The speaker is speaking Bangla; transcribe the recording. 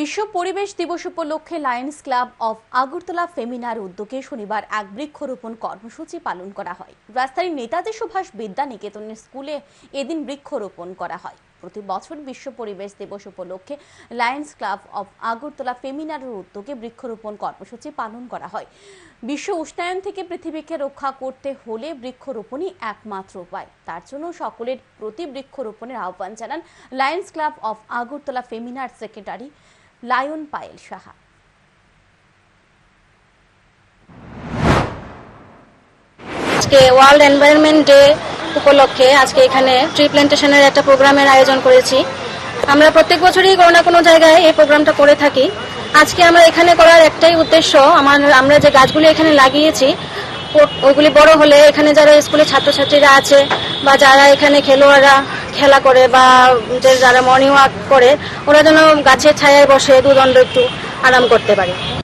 বিশ্ব পরিবেশ দিবস উপলক্ষে লায়ন্স ক্লাব অফ আগরতলা ফেমিনার উদ্যোগে শনিবার এক বৃক্ষরোপণ কর্মসূচি পালন করা হয়। রাজধানীর নেতাজি সুভাষ বিদ্যা নিকেতনের স্কুলে এদিন বৃক্ষরোপণ করা হয়। প্রতি বছর বিশ্ব পরিবেশ দিবস উপলক্ষে লায়ন্স ক্লাব অফ আগরতলা ফেমিনারের উদ্যোগে বৃক্ষরোপণ কর্মসূচি পালন করা হয়। বিশ্ব উষ্ণায়ন থেকে পৃথিবীকে রক্ষা করতে হলে বৃক্ষরোপণই একমাত্র উপায়। তার জন্য সকলের প্রতি বৃক্ষরোপণের আহ্বান জানান লায়ন্স ক্লাব অফ আগরতলা ফেমিনার সেক্রেটারি লায়ন পায়েল সাহা। আজকে ওয়ার্ল্ড এনভায়রনমেন্ট ডে উপলক্ষে আজকে এখানে ট্রি প্ল্যান্টেশনের একটা প্রোগ্রামের আয়োজন করেছি। আমরা প্রত্যেক বছরই কোনো না কোনো জায়গায় এই প্রোগ্রামটা করে থাকি। আজকে আমরা এখানে করার একটাই উদ্দেশ্য, আমার, আমরা যে গাছগুলি এখানে লাগিয়েছি ওইগুলি বড় হলে এখানে যারা স্কুলের ছাত্রছাত্রীরা আছে বা যারা এখানে খেলোয়াড়রা খেলা করে বা যে যারা মর্নিং ওয়াক করে, ওরা যেন গাছের ছায়ায় বসে দুদণ্ড একটু আরাম করতে পারে।